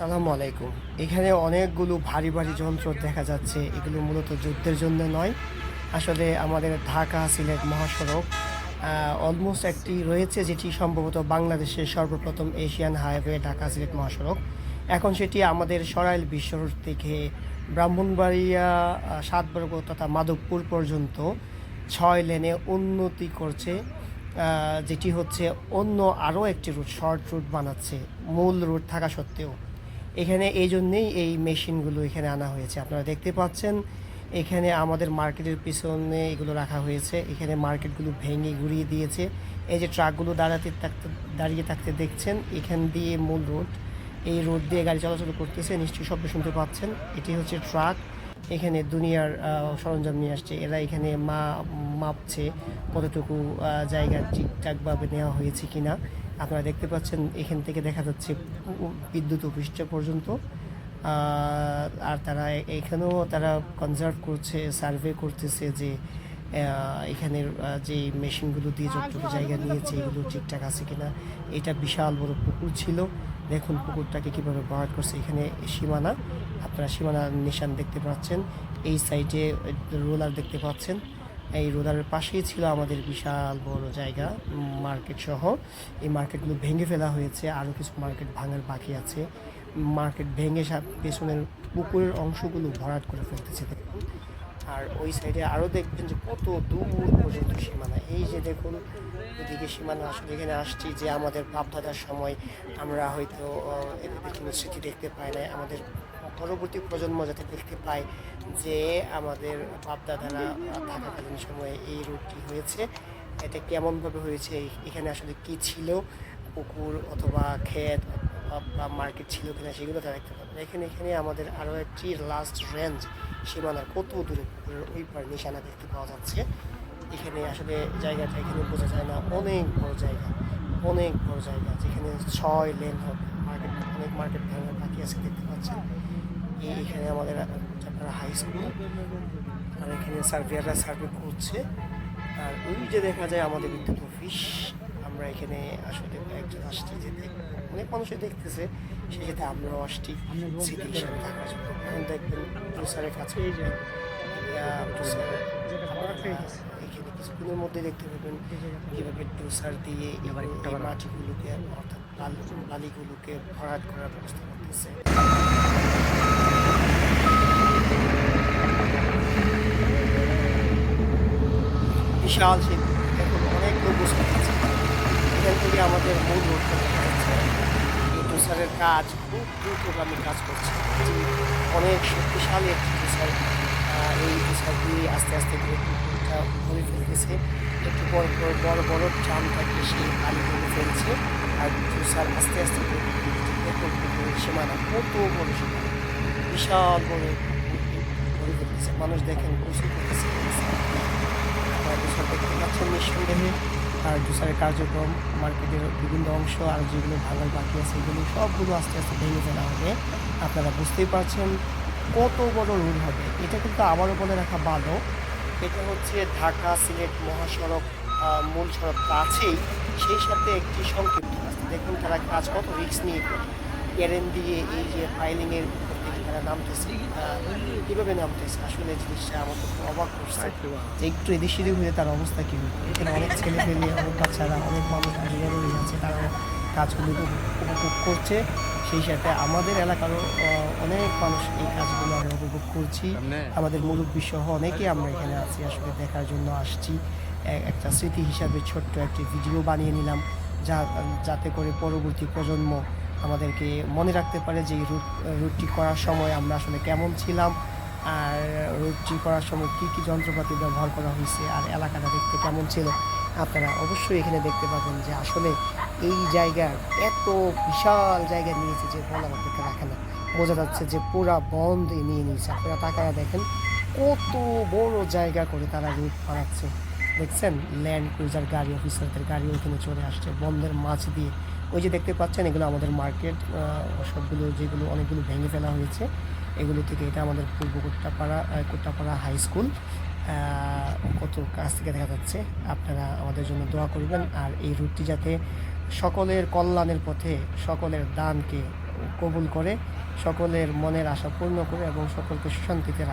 সালামু আলাইকুম। এখানে অনেকগুলো ভারী ভারী যন্ত্র দেখা যাচ্ছে। এগুলো মূলত যুদ্ধের জন্য নয়। আসলে আমাদের ঢাকা সিলেট মহাসড়ক অলমোস্ট একটি রয়েছে যেটি সম্ভবত বাংলাদেশের সর্বপ্রথম এশিয়ান হাইওয়ে ঢাকা সিলেট মহাসড়ক। এখন সেটি আমাদের সরাইল বিশ্ব থেকে ব্রাহ্মণবাড়িয়া সাতবর্গ তথা মাধবপুর পর্যন্ত ছয় লেনে উন্নতি করছে যেটি হচ্ছে অন্য আরও একটি রুট শর্ট রুট বানাচ্ছে। মূল রুট থাকা সত্ত্বেও এখানে এই জন্যেই এই মেশিনগুলো এখানে আনা হয়েছে। আপনারা দেখতে পাচ্ছেন, এখানে আমাদের মার্কেটের পিছনে এগুলো রাখা হয়েছে। এখানে মার্কেটগুলো ভেঙে ঘুরিয়ে দিয়েছে। এই যে ট্রাকগুলো দাঁড়াতে থাকতে, দাঁড়িয়ে থাকতে দেখছেন, এখান দিয়ে মূল রোড। এই রোড দিয়ে গাড়ি চলাচল করতেছে, নিশ্চয়ই শব্দ শুনতে পাচ্ছেন। এটি হচ্ছে ট্রাক। এখানে দুনিয়ার সরঞ্জাম নিয়ে আসছে। এরা এখানে মা, মাপছে কতটুকু জায়গা ঠিকঠাকভাবে নেওয়া হয়েছে কিনা। আপনারা দেখতে পাচ্ছেন, এখান থেকে দেখা যাচ্ছে বিদ্যুৎ অফিসটা পর্যন্ত। আর তারা এখানেও তারা কনজার্ভ করছে, সার্ভে করতেছে যে এখানের যে মেশিনগুলো দিয়ে যতটুকু জায়গা নিয়েছে, এগুলো ঠিকঠাক আছে কিনা, এটা বিশাল বড় পুকুর ছিল। দেখুন পুকুরটাকে কীভাবে ভরাট করছে, এখানে সীমানা, আপনারা সীমানার নিশান দেখতে পাচ্ছেন। এই সাইডে রোলার দেখতে পাচ্ছেন। এই রোদারের পাশেই ছিল আমাদের বিশাল বড় জায়গা, মার্কেট সহ। এই মার্কেটগুলো ভেঙে ফেলা হয়েছে, আরও কিছু মার্কেট ভাঙার বাকি আছে। মার্কেট ভেঙে পেছনের পুকুরের অংশগুলো ভরাট করে ফেলতেছে আর ওই সাইডে আরও দেখবেন যে কত দূর পর্যন্ত সীমানা। এই যে দেখুন ওদিকে সীমানা আসলে এখানে আসছি যে আমাদের বাপদাদার সময় আমরা হয়তো কোনো স্মৃতি দেখতে পাই না আমাদের পরবর্তী প্রজন্ম যাতে দেখতে পায় যে আমাদের বাপদাদারা থাকাকালীন সময়ে এই রোগটি হয়েছে, এটা কেমনভাবে হয়েছে, এখানে আসলে কি ছিল, পুকুর অথবা ক্ষেত বা মার্কেট ছিল কিনা সেগুলো তারা দেখতে পাবে। এখানে এখানে আমাদের আরও একটি লাস্ট রেঞ্জ সীমানার কত দূরে পুকুরের ওই পার নিশানা দেখতে পাওয়া যাচ্ছে। এখানে আসলে জায়গাটা এখানে বোঝা যায় না। অনেক বড় জায়গা, অনেক বড় জায়গা যেখানে ছয় লেন হবে। মার্কেট, অনেক মার্কেট ভাঙার বাকি আছে, দেখতে পাচ্ছেন। এখানে আমাদের চাপাড়া হাই স্কুল আর এখানে সার্ভেয়াররা সার্ভে করছে। আর ওই যে দেখা যায় আমাদের বিদ্যুৎ অফিস আমরা এখানে আসলে একজন আসছি যে অনেক মানুষই দেখতেছে সাথে আমরাও আসছি স্মৃতি হিসাবে থাকার জন্য। এখন দেখবেন প্রসারের কাছে কিছুক্ষণের মধ্যে দেখতে পাবেন কীভাবে ডোসার দিয়ে এবার এই মাটিগুলোকে অর্থাৎ বালি- বালিগুলোকে ভরাট করার ব্যবস্থা করতেছে। বিশাল সেই দেখুন অনেক লোক বসে আছে। এখান থেকে আমাদের মূল দেখা এই তুষারের কাজ খুব দ্রুতগামী কাজ করছে। অনেক শক্তিশালী একটি আহ, এই দিয়ে আস্তে আস্তে করে পুকুরটা ভরে ফেলতেছে। একটু বড় বড় বড় বড় ড্রাম থাকে সেই পানি ভরে ফেলছে। আর তুষার আস্তে আস্তে করে পুকুরের সীমানা কত বড় সীমানা। বিশাল বড় ভরে ফেলতেছে। মানুষ দেখেন প্রচুর করতেছে। নিঃসন্দেহে। আর জুসারের কার্যক্রম, মার্কেটের বিভিন্ন অংশ, আর যেগুলো ভাঙার বাকি আছে, এগুলো সবগুলো আস্তে আস্তে ভেঙে ফেলা হবে। আপনারা বুঝতেই পারছেন কত বড় রুল হবে? এটা কিন্তু আবারও বলে রাখা ভালো। এটা হচ্ছে ঢাকা সিলেট মহাসড়ক মূল সড়ক কাছেই। সেই সাথে একটি সংক্ষিপ্ত রাস্তা। দেখুন তারা কাজ কত রিস্ক নিয়ে করে ক্যারেন দিয়ে এই যে ফাইলিংয়ের উপর তারা নামতেছে। কীভাবে নামতেছে? আসলে জিনিসটা আমার তো খুব অবাক করছে। একটু এদিক সেদিক হয়ে তার অবস্থা কী হবে? এখানে অনেক ছেলে পেলে অনেক বাচ্চারা, অনেক মানুষ বিনোদনই আছে। তারা কাজগুলো উপভোগ- করছে সেই সাথে আমাদের এলাকারও অনেক মানুষ এই কাজগুলো আমরা উপভোগ করছি। আমাদের মুরব্বী সহ অনেকেই আমরা এখানে আছি আসলে দেখার জন্য আসছি। একটা স্মৃতি হিসাবে ছোট্ট একটি ভিডিও বানিয়ে নিলাম যা যাতে করে পরবর্তী প্রজন্ম আমাদেরকে মনে রাখতে পারে যে এই রুট রুটটি করার সময় আমরা আসলে কেমন ছিলাম আর রুটটি করার সময় কী কী যন্ত্রপাতি ব্যবহার করা হয়েছে আর এলাকাটা দেখতে কেমন ছিল। আপনারা অবশ্যই এখানে দেখতে পাবেন যে আসলে এই জায়গার এত বিশাল জায়গা নিয়েছে যে বলার অপেক্ষা রাখে না। বোঝা যাচ্ছে যে পুরা বন্ধ নিয়ে নিয়েছে। আপনারা তাকায় দেখেন কত বড় জায়গা করে তারা রুট বানাচ্ছে। দেখছেন? ল্যান্ড ক্রুজার গাড়ি, অফিসারদের গাড়ি ওইখানে চলে আসছে বন্ধের মাছ দিয়ে। ওই যে দেখতে পাচ্ছেন, এগুলো আমাদের মার্কেট সবগুলো যেগুলো অনেকগুলো ভেঙে ফেলা হয়েছে, এগুলো থেকে এটা আমাদের পূর্ব কোট্টাপাড়া কোট্টাপাড়া হাই স্কুল। কত কাছ থেকে দেখা যাচ্ছে? আপনারা আমাদের জন্য দোয়া করবেন। আর এই রুটটি যাতে সকলের কল্যাণের পথে সকলের দানকে কবুল করে, সকলের মনের আশা পূর্ণ করে এবং সকলকে সুশান্তিতে রাখে।